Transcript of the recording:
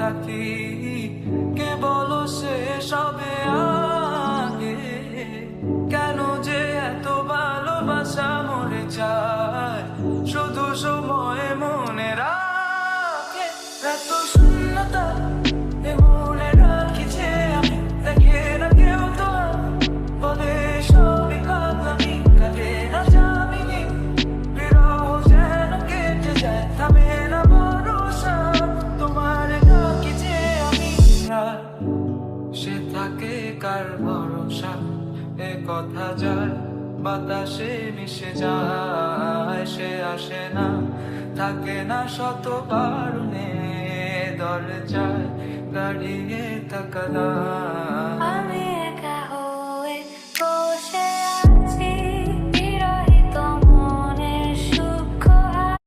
রাখি কেবল সে সবে আগে? কেন যে এত ভালোবাসা মরে যায়? শুধু সময় মনে রাখে। এত শূন্যতা কার ভরসা এ কথা যায়, বাতাসে মিশে যায়, সে আসে না, থাকে না শত কারণে দরজায়, দাঁড়িয়ে। আমি